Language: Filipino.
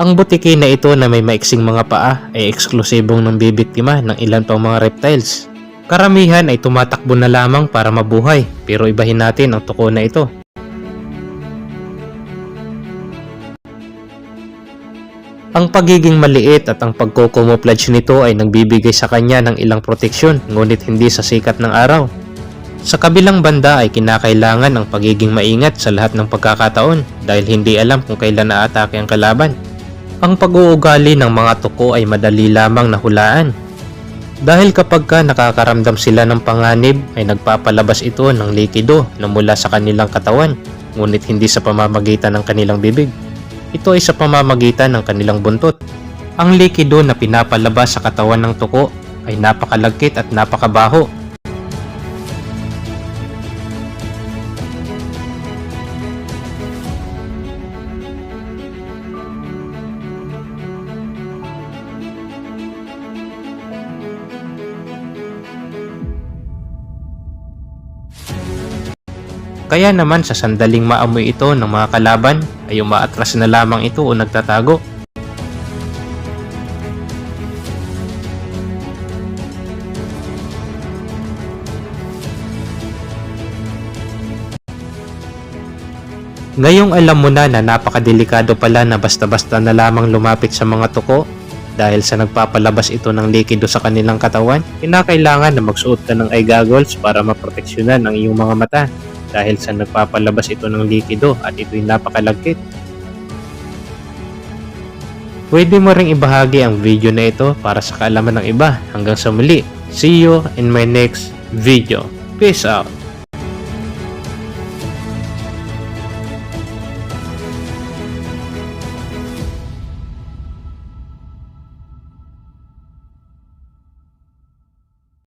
Ang butiki na ito na may maiksing mga paa ay eksklusibong ng bibiktima ng ilan pang mga reptiles. Karamihan ay tumatakbo na lamang para mabuhay pero ibahin natin ang tuko na ito. Ang pagiging maliit at ang pagkukumupladge nito ay nagbibigay sa kanya ng ilang proteksyon ngunit hindi sa sikat ng araw. Sa kabilang banda ay kinakailangan ang pagiging maingat sa lahat ng pagkakataon dahil hindi alam kung kailan naatake ang kalaban. Ang pag-uugali ng mga tuko ay madali lamang nahulaan. Dahil kapag ka nakakaramdam sila ng panganib ay nagpapalabas ito ng likido na mula sa kanilang katawan ngunit hindi sa pamamagitan ng kanilang bibig. Ito ay sa pamamagitan ng kanilang buntot. Ang likido na pinapalabas sa katawan ng tuko ay napakalagkit at napakabaho Kaya naman sa sandaling maamoy ito ng mga kalaban ay umaatras na lamang ito o nagtatago. Ngayong alam mo na na napakadelikado pala na basta-basta na lamang lumapit sa mga tuko dahil sa nagpapalabas ito ng likido sa kanilang katawan, kinakailangan na magsuot ka ng eye goggles para maproteksyonan ang iyong mga mata dahil sa nagpapalabas ito ng likido at ito'y napakalagkit. Pwede mo ring ibahagi ang video na ito para sa kaalaman ng iba. Hanggang sa muli, see you in my next video. Peace out!